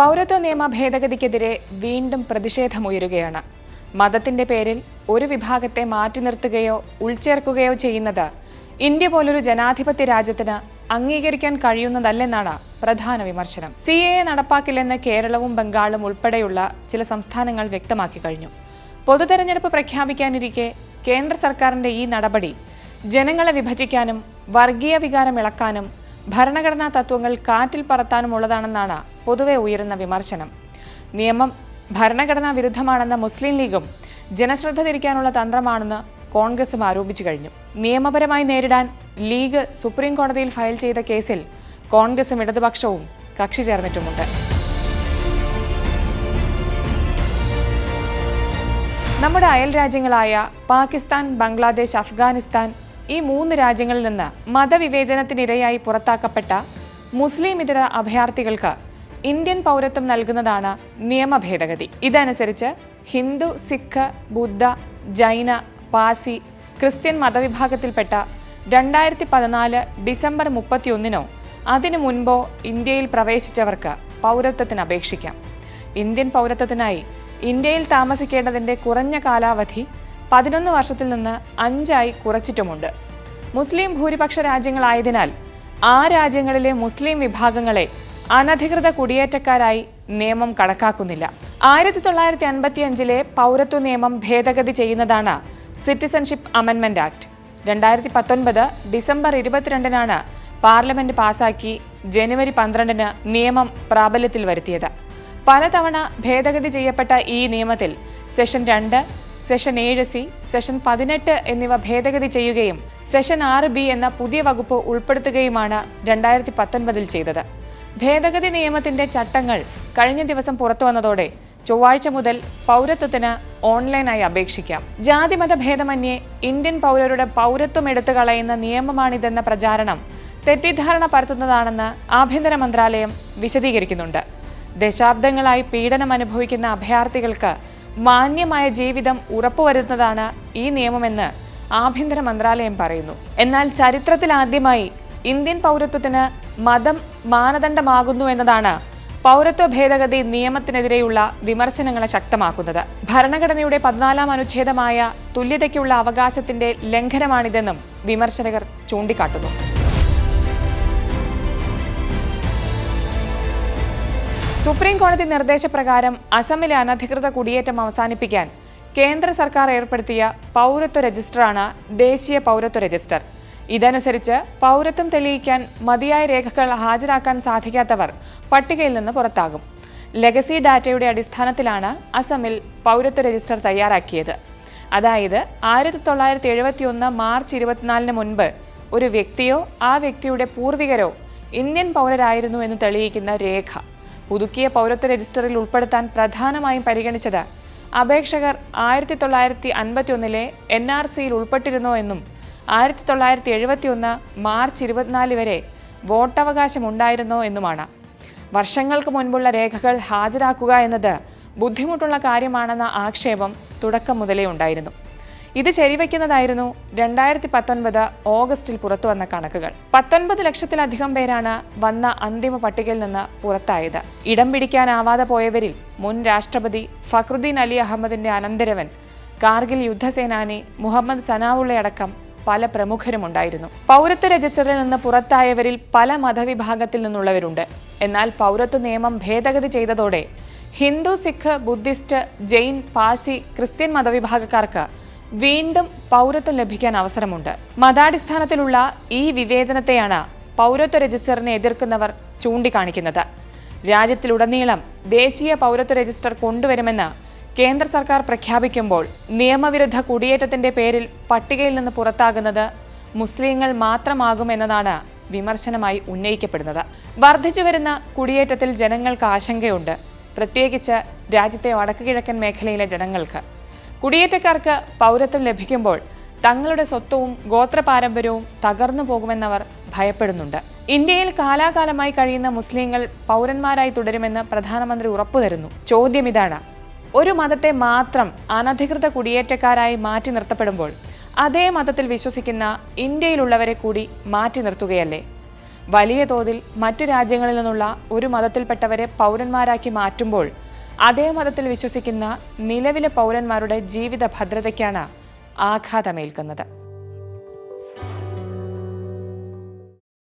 പൗരത്വ നിയമ ഭേദഗതിക്കെതിരെ വീണ്ടും പ്രതിഷേധമുയരുകയാണ്. മതത്തിന്റെ പേരിൽ ഒരു വിഭാഗത്തെ മാറ്റി നിർത്തുകയോ ഉൾച്ചേർക്കുകയോ ചെയ്യുന്നത് ഇന്ത്യ പോലൊരു ജനാധിപത്യ രാജ്യത്തിന് അംഗീകരിക്കാൻ കഴിയുന്നതല്ലെന്നാണ് പ്രധാന വിമർശനം. സി എ നടപ്പാക്കില്ലെന്ന് കേരളവും ബംഗാളും ഉൾപ്പെടെയുള്ള ചില സംസ്ഥാനങ്ങൾ വ്യക്തമാക്കി കഴിഞ്ഞു. പൊതുതെരഞ്ഞെടുപ്പ് പ്രഖ്യാപിക്കാനിരിക്കെ കേന്ദ്ര സർക്കാരിന്റെ ഈ നടപടി ജനങ്ങളെ വിഭജിക്കാനും വർഗീയ വികാരം ഇളക്കാനും ഭരണഘടനാ തത്വങ്ങൾ കാറ്റിൽ പറത്താനുമുള്ളതാണെന്നാണ് പൊതുവെ ഉയരുന്ന വിമർശനം. നിയമം ഭരണഘടനാ വിരുദ്ധമാണെന്ന മുസ്ലിം ലീഗും ജനശ്രദ്ധ തിരിക്കാനുള്ള തന്ത്രമാണെന്ന് കോൺഗ്രസും ആരോപിച്ചു കഴിഞ്ഞു. നിയമപരമായി നേരിടാൻ ലീഗ് സുപ്രീം കോടതിയിൽ ഫയൽ ചെയ്ത കേസിൽ കോൺഗ്രസും ഇടതുപക്ഷവും കക്ഷി ചേർന്നിട്ടുമുണ്ട്. നമ്മുടെ അയൽ രാജ്യങ്ങളായ പാകിസ്ഥാൻ ബംഗ്ലാദേശ് അഫ്ഗാനിസ്ഥാൻ ഈ മൂന്ന് രാജ്യങ്ങളിൽ നിന്ന് മതവിവേചനത്തിനിരയായി പുറത്താക്കപ്പെട്ട മുസ്ലിം ഇതര അഭയാർത്ഥികൾക്ക് ഇന്ത്യൻ പൗരത്വം നൽകുന്നതാണ് നിയമ ഭേദഗതി. ഇതനുസരിച്ച് ഹിന്ദു സിഖ് ബുദ്ധ ജൈന പാസി ക്രിസ്ത്യൻ മതവിഭാഗത്തിൽപ്പെട്ട രണ്ടായിരത്തി പതിനാല് ഡിസംബർ മുപ്പത്തിയൊന്നിനോ അതിനു മുൻപോ ഇന്ത്യയിൽ പ്രവേശിച്ചവർക്ക് പൗരത്വത്തിന് അപേക്ഷിക്കാം. ഇന്ത്യൻ പൗരത്വത്തിനായി ഇന്ത്യയിൽ താമസിക്കേണ്ടതിന്റെ കുറഞ്ഞ കാലാവധി പതിനൊന്ന് വർഷത്തിൽ നിന്ന് അഞ്ചായി കുറച്ചിട്ടുമുണ്ട്. മുസ്ലിം ഭൂരിപക്ഷ രാജ്യങ്ങളായതിനാൽ ആ രാജ്യങ്ങളിലെ മുസ്ലിം വിഭാഗങ്ങളെ അനധികൃത കുടിയേറ്റക്കാരായി നിയമം കണക്കാക്കുന്നില്ല. ആയിരത്തി തൊള്ളായിരത്തി അൻപത്തി അഞ്ചിലെ പൗരത്വ നിയമം ഭേദഗതി ചെയ്യുന്നതാണ് സിറ്റിസൺഷിപ്പ് അമെൻമെന്റ് ആക്ട്. രണ്ടായിരത്തി പത്തൊൻപത് ഡിസംബർ ഇരുപത്തിരണ്ടിനാണ് പാർലമെന്റ് പാസാക്കി ജനുവരി പന്ത്രണ്ടിന് നിയമം പ്രാബല്യത്തിൽ വരുത്തിയത്. പലതവണ ഭേദഗതി ചെയ്യപ്പെട്ട ഈ നിയമത്തിൽ സെഷൻ രണ്ട് സെഷൻ ഏഴ് സി സെഷൻ പതിനെട്ട് എന്നിവ ഭേദഗതി ചെയ്യുകയും സെഷൻ ആറ് ബി എന്ന പുതിയ വകുപ്പ് ഉൾപ്പെടുത്തുകയുമാണ് രണ്ടായിരത്തി പത്തൊൻപതിൽ ചെയ്തത്. ഭേദഗതി നിയമത്തിന്റെ ചട്ടങ്ങൾ കഴിഞ്ഞ ദിവസം പുറത്തു വന്നതോടെ ചൊവ്വാഴ്ച മുതൽ പൗരത്വത്തിന് ഓൺലൈനായി അപേക്ഷിക്കാം. ജാതിമത ഭേദമന്യേ ഇന്ത്യൻ പൗരരുടെ പൗരത്വം എടുത്തു കളയുന്ന നിയമമാണിതെന്ന പ്രചാരണം തെറ്റിദ്ധാരണ പരത്തുന്നതാണെന്ന് ആഭ്യന്തര മന്ത്രാലയം വിശദീകരിക്കുന്നുണ്ട്. ദശാബ്ദങ്ങളായി പീഡനം അനുഭവിക്കുന്ന അഭയാർത്ഥികൾക്ക് മാന്യമായ ജീവിതം ഉറപ്പുവരുത്തുന്നതാണ് ഈ നിയമമെന്ന് ആഭ്യന്തര മന്ത്രാലയം പറയുന്നു. എന്നാൽ ചരിത്രത്തിൽ ആദ്യമായി ഇന്ത്യൻ പൗരത്വത്തിന് മതം മാനദണ്ഡമാകുന്നു എന്നതാണ് പൗരത്വ ഭേദഗതി നിയമത്തിനെതിരെയുള്ള വിമർശനങ്ങളെ ശക്തമാക്കുന്നത്. ഭരണഘടനയുടെ പതിനാലാം അനുച്ഛേദമായ തുല്യതയ്ക്കുള്ള അവകാശത്തിന്റെ ലംഘനമാണിതെന്നും വിമർശകർ ചൂണ്ടിക്കാട്ടുന്നു. സുപ്രീം കോടതി നിർദ്ദേശപ്രകാരം അസമിലെ അനധികൃത കുടിയേറ്റം അവസാനിപ്പിക്കാൻ കേന്ദ്ര സർക്കാർ ഏർപ്പെടുത്തിയ പൗരത്വ രജിസ്റ്ററാണ് ദേശീയ പൗരത്വ രജിസ്റ്റർ. ഇതനുസരിച്ച് പൗരത്വം തെളിയിക്കാൻ മതിയായ രേഖകൾ ഹാജരാക്കാൻ സാധിക്കാത്തവർ പട്ടികയിൽ നിന്ന് പുറത്താകും. ലെഗസി ഡാറ്റയുടെ അടിസ്ഥാനത്തിലാണ് അസമിൽ പൗരത്വ രജിസ്റ്റർ തയ്യാറാക്കിയത്. അതായത് ആയിരത്തി തൊള്ളായിരത്തി എഴുപത്തി ഒന്ന് മാർച്ച് ഇരുപത്തിനാലിന് മുൻപ് ഒരു വ്യക്തിയോ ആ വ്യക്തിയുടെ പൂർവികരോ ഇന്ത്യൻ പൗരരായിരുന്നു എന്ന് തെളിയിക്കുന്ന രേഖ. പുതുക്കിയ പൗരത്വ രജിസ്റ്ററിൽ ഉൾപ്പെടുത്താൻ പ്രധാനമായും പരിഗണിച്ചത് അപേക്ഷകർ ആയിരത്തി തൊള്ളായിരത്തി അൻപത്തി ഒന്നിലെ എൻ ആർ സിയിൽ ഉൾപ്പെട്ടിരുന്നോ എന്നും ആയിരത്തി തൊള്ളായിരത്തി എഴുപത്തി ഒന്ന് മാർച്ച് ഇരുപത്തിനാല് വരെ വോട്ടവകാശം ഉണ്ടായിരുന്നോ എന്നുമാണ്. വർഷങ്ങൾക്ക് മുൻപുള്ള രേഖകൾ ഹാജരാക്കുക എന്നത് ബുദ്ധിമുട്ടുള്ള കാര്യമാണെന്ന ആക്ഷേപം തുടക്കം മുതലേ ഉണ്ടായിരുന്നു. ഇത് ശരിവയ്ക്കുന്നതായിരുന്നു രണ്ടായിരത്തി പത്തൊൻപത് ഓഗസ്റ്റിൽ പുറത്തുവന്ന കണക്കുകൾ. പത്തൊൻപത് ലക്ഷത്തിലധികം പേരാണ് വന്ന അന്തിമ പട്ടികയിൽ നിന്ന് പുറത്തായത്. ഇടം പിടിക്കാനാവാതെ പോയവരിൽ മുൻ രാഷ്ട്രപതി ഫക്രുദ്ദീൻ അലി അഹമ്മദിന്റെ അനന്തരവൻ കാർഗിൽ യുദ്ധസേനാനി മുഹമ്മദ് സനാവുള്ളയടക്കം പല പ്രമുഖരും ഉണ്ടായിരുന്നു പൗരത്വ രജിസ്റ്ററിൽ നിന്ന് പുറത്തായവരിൽ പല മതവിഭാഗത്തിൽ നിന്നുള്ളവരുണ്ട്. എന്നാൽ പൗരത്വ നിയമം ഭേദഗതി ചെയ്തതോടെ ഹിന്ദു സിഖ് ബുദ്ധിസ്റ്റ് ജെയിൻ പാഴ്സി ക്രിസ്ത്യൻ മതവിഭാഗക്കാർക്ക് വീണ്ടും പൗരത്വം ലഭിക്കാൻ അവസരമുണ്ട്. മതാടിസ്ഥാനത്തിലുള്ള ഈ വിവേചനത്തെയാണ് പൗരത്വ രജിസ്റ്ററിനെ എതിർക്കുന്നവർ ചൂണ്ടിക്കാണിക്കുന്നത്. രാജ്യത്തിലുടനീളം ദേശീയ പൗരത്വ രജിസ്റ്റർ കൊണ്ടുവരുമെന്ന് കേന്ദ്ര സർക്കാർ പ്രഖ്യാപിക്കുമ്പോൾ നിയമവിരുദ്ധ കുടിയേറ്റത്തിന്റെ പേരിൽ പട്ടികയിൽ നിന്ന് പുറത്താകുന്നത് മുസ്ലിങ്ങൾ മാത്രമാകുമെന്നതാണ് വിമർശനമായി ഉന്നയിക്കപ്പെടുന്നത്. വർദ്ധിച്ചു വരുന്ന കുടിയേറ്റത്തിൽ ജനങ്ങൾക്ക് ആശങ്കയുണ്ട്. പ്രത്യേകിച്ച് രാജ്യത്തെ വടക്കുകിഴക്കൻ മേഖലയിലെ ജനങ്ങൾക്ക്. കുടിയേറ്റക്കാർക്ക് പൗരത്വം ലഭിക്കുമ്പോൾ തങ്ങളുടെ സ്വത്തവും ഗോത്ര പാരമ്പര്യവും തകർന്നു പോകുമെന്നവർ ഭയപ്പെടുന്നുണ്ട്. ഇന്ത്യയിൽ കാലാകാലമായി കഴിയുന്ന മുസ്ലിങ്ങൾ പൗരന്മാരായി തുടരുമെന്ന് പ്രധാനമന്ത്രി ഉറപ്പു തരുന്നു ചോദ്യം ഇതാണ്. ഒരു മതത്തെ മാത്രം അനധികൃത കുടിയേറ്റക്കാരായി മാറ്റി നിർത്തപ്പെടുമ്പോൾ അതേ മതത്തിൽ വിശ്വസിക്കുന്ന ഇന്ത്യയിലുള്ളവരെ കൂടി മാറ്റി നിർത്തുകയല്ലേ? വലിയ തോതിൽ മറ്റു രാജ്യങ്ങളിൽ നിന്നുള്ള ഒരു മതത്തിൽപ്പെട്ടവരെ പൗരന്മാരാക്കി മാറ്റുമ്പോൾ അതേ മതത്തിൽ വിശ്വസിക്കുന്ന നിലവിലെ പൗരന്മാരുടെ ജീവിത ഭദ്രതയ്ക്കാണ് ആഘാതമേൽക്കുന്നത്.